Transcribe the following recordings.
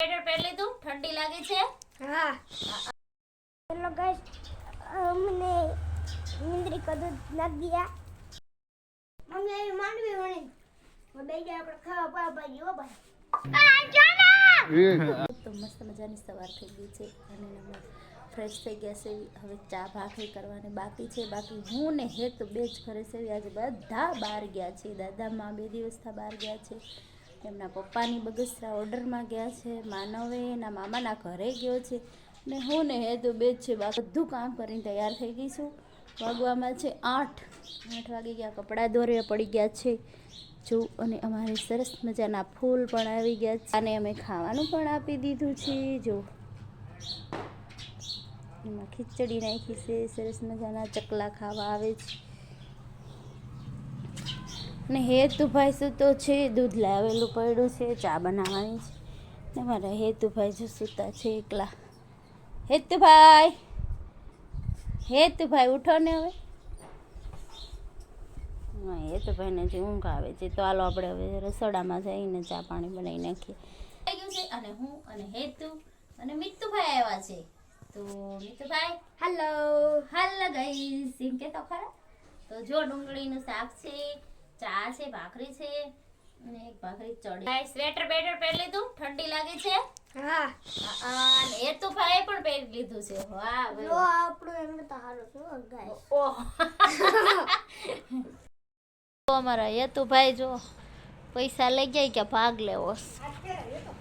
Sweater પહેરી લીધું ઠંડી લાગે છે? હા. હેલો ગાઈસ અમને નિંદ્રી કદું નાખ દિયા મમ્મી આવી માંડવી વણી. બે ગયા આપણે ખાવા પા ભાઈ. ઓ ભાઈ તો મસ્ત મજાની સવાર થઈ ગઈ છે અને અમે ફ્રેશ થઈ ગયા છે. હવે ચા ભાખરી કરવાની બાકી છે. બાકી હું ને હેત બે જ ઘરે છે. આજે બધા બહાર ગયા છે. દાદામાં બે દિવસથી બહાર ગયા છે. એમના પપ્પાની બગસરા ઓર્ડરમાં ગયા છે, માનવે એના મામાના ઘરે ગયો છે ને હું ને હેતુ બે જ છે બધું કામ કરીને તૈયાર થઈ ગઈ છું. વાગવામાં છે આઠ આઠ વાગી ગયા, કપડાં દોરે પડી ગયા છે. જો, અને અમારે સરસ મજાના ફૂલ પણ આવી ગયા છે. અને અમે ખાવાનું પણ આપી દીધું છે, જો. એમાં ખીચડી નાખી છે, સરસ મજાના ચકલા ખાવા આવે છે. ને હેતુભાઈ સૂતો છે, દૂધ લાવેલું પડ્યું છે, ચા બનાવવાની છે. ને મારા હેતુભાઈ જો સૂતા છે એકલા. હેતુભાઈ! હેતુભાઈ, ઉઠો ને હવે. હા એ તો ભાઈને જે ઊંઘ આવે છે તો હાલો આપણે હવે રસોડામાં જઈને ચા પાણી બનાવી નાખીએ. અને હું અને હેતુ અને મિત્તુભાઈ આવ્યા છે. તો મિત્તુભાઈ હેલો, હાલ ગઈ સિંકે તો ખરા? તો જો ડુંગળીનું શાક છે ચા છે ભાખરી છે અને એક ભાખરી ચડી. સ્વેટર બેટર પહેરી લીધું ઠંડી લાગે છે. હા. અને હેતુભાઈ પણ પહેરી લીધું છે. વાહ જો આપણો એમ તો હારું શું ગાઈસ ઓહ તો અમારા યતુભાઈ જો પૈસા લઈ જાય કે ભાગ લેવો.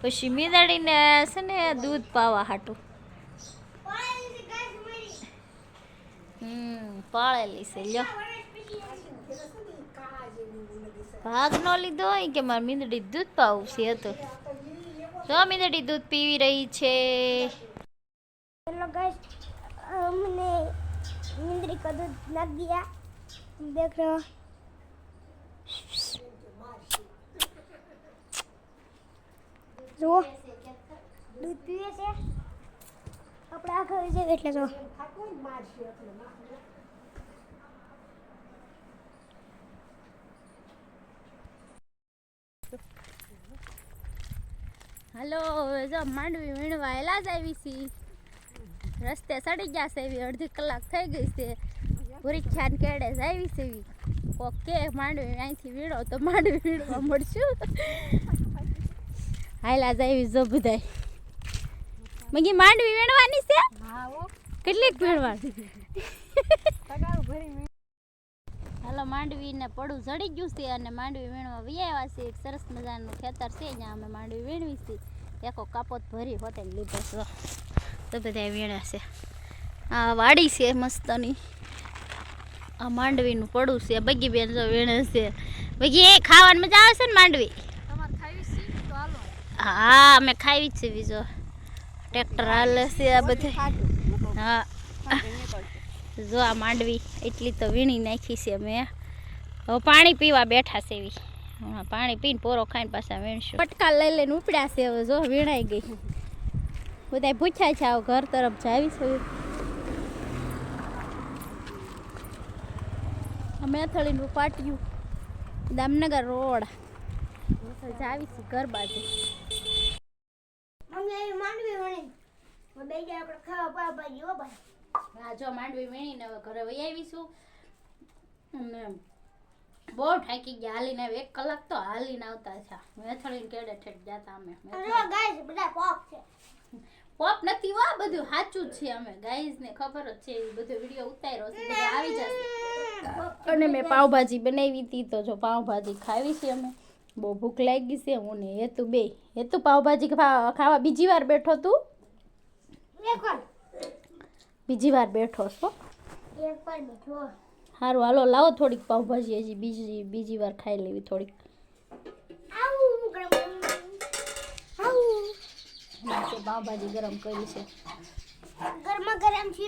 પછી મીંદડીને છે ને દૂધ પાવા હાટું. હમ પાળેલી છે લ્યો. ભાગ નો લીધો હોય કે મારે મીંદડી દૂધ પાવું છે હતું. જો મીંદડી દૂધ પીવી રહી છે. હેલો ગાઈસ, અમને નિંદ્રી કદું નાખ દિયા દેખ રહો. જુઓ, દૂધ પીવે છે. આપણે આ ઘરે જઈએ એટલે જો હલો જો માંડવી વીણવા એલા જ આવી છી. રસ્તે સડી ગયા છે એવી અડધી કલાક થઈ ગઈ છે. ભૂરીખ્યાન કેડે જ આવી છે એવી. કોક કે માંડવી અહીંથી વીણો તો માંડવી વીણવા મળશું. હાલા જ આવી જો બધાય. મગી માંડવી વીણવાની છે? કેટલીક વીણવાની? હાલો માંડવીને પડું જડી ગયું છે અને માંડવી વીણવા વ્યાવ્યા છે એક સરસ મજાનું ખેતર છે જ્યાં અમે માંડવી વીણવી છે એકો કાપોત ભરી હોતે લીધો છો. તો બધા વીણ્યા છે. આ વાડી છે મસ્તની. આ માંડવીનું પડું છે. બગી બેન જો વીણે છે. બગી એ ખાવાની મજા આવે છે ને માંડવી? હા અમે ખાવી છે બીજો. ટ્રેક્ટર હાલે છે આ બધે હા. જો આ માંડવી એટલી તો વીણી નાખી છે અમે. હવે પાણી પીવા બેઠા છે એવી. હમણાં પાણી પીને પોરો ખાઈને પાછા વીણશું. પટકા લઈ લઈને ઉપડ્યા છે હવે જો વીણાઈ ગઈ. બધા પૂછ્યા છે આવો ઘર તરફ જાવી મેથળીનું પાટિયું દામનગર રોડ. જાવી છે ઘર બાજુ. જો માંડવી વીણીને હવે ઘરે વહી આવીશું. અને બહુ થાકી ગયા. હાલીને એક કલાક તો હાલીને આવતા છે મેથળીને કેડે ઠેઠ જતા અમે. ગાઈસ બધા પોપ છે. પોપ નથી વા બધું સાચું છે અમે. ગાઈઝ ને ખબર જ છે એ બધો વીડિયો ઉતાર્યો છે બધું આવી જશે. અને મેં પાવભાજી બનાવી હતી તો જો પાવભાજી ખાવી છે અમે. બહુ ભૂખ લાગી છે હું ને હેતુ બે. હેતુ પાવભાજી ખાવા બીજી વાર બેઠો તું? બીજી વાર બેઠો છો? એક વાર બેઠો સારું હાલો લાવો થોડીક પાઉભાજી હજી બીજી બીજી વાર ખાઈ લેવી થોડીક. પાઉભાજી ગરમ કરી છે. ગરમા ગરમ છે.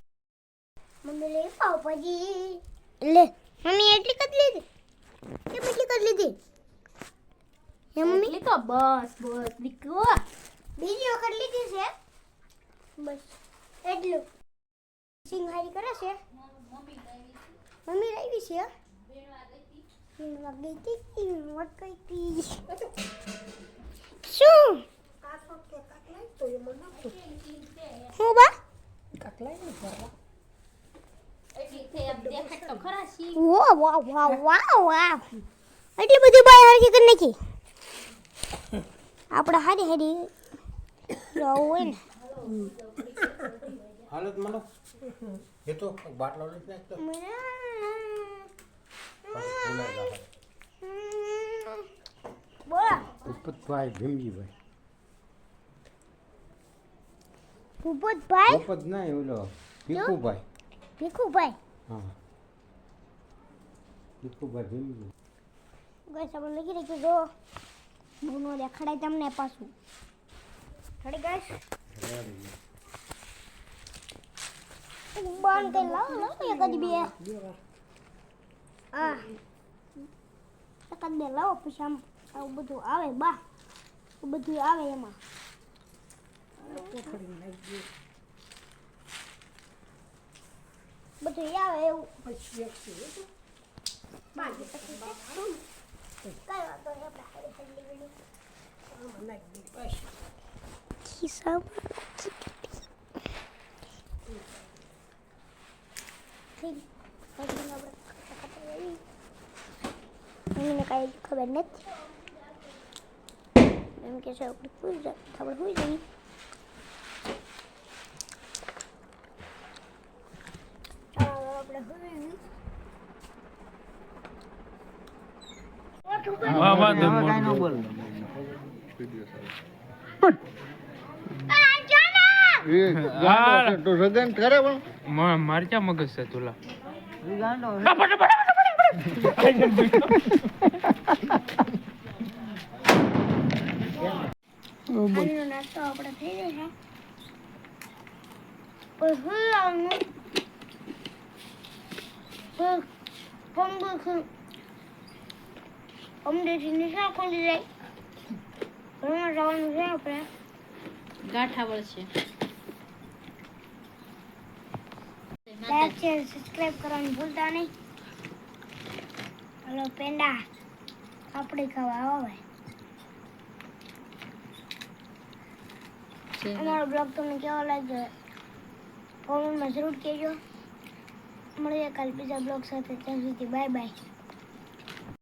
મમ્મી લે પાવ લે. મમ્મી એટલી કદ લીધી? કેમ એટલી કદ લીધી? હે મમ્મી? તો બસ બસ દીકરો. બીજી વખત લીધી છે? બસ એટલું. સિંઘારી કરે છે? મમ્મી લાવી છે વીણવા ગઈ હતી. વીણવા ગઈ હતી. શું? હું બા? વો વાવ વાવ વાવ વાવ એટલી બધી બાય હરકી કરી નાખી. આપણે હારી હારી આવું હોય ને. હાલત માનો. એ તો બાટલો લઈ નાખતો. ફૂલાઈ જાય બોલા ભૂપતભાઈ ભીમજીભાઈ ભૂપતભાઈ ભૂપત નહીં ઓલો ભીખુભાઈ. ભીખુભાઈ? હા. ભીખુભાઈ ભીમજી. ગાઈસ આપણે લખી રાખ્યું જો. બુનો દેખાડાય તમને પાછું. થડી ગાઈસ બંધ કરી લાવો લાવો એક જ બે આ એક જ બે લાવો પછી આમ આવું બધું આવે બા આવું બધું આવે એમાં બધું આવે એવું કઈ વાંધો નહીં આપણે હારી હારી કાંઈ ખબર નથી. એમ કે છે આપણે સુઈ જાય આપણે સુઈ જઈએ મગજ છે તુલા? નાસ્તો આપણે થઈ જાય ઘરમાં જવાનું છે આપણે ગાંઠા વળશે સબસ્ક્રાઇબ કરવાનું ભૂલતા નહીં. હલો પેંડા આપણે ખાવા આવે અમારો બ્લોગ તમને કેવો લાગ્યો કોમેન્ટમાં જરૂર કહેજો મળીએ કાલ બીજા બ્લોગ સાથે ત્યાં સુધી બાય બાય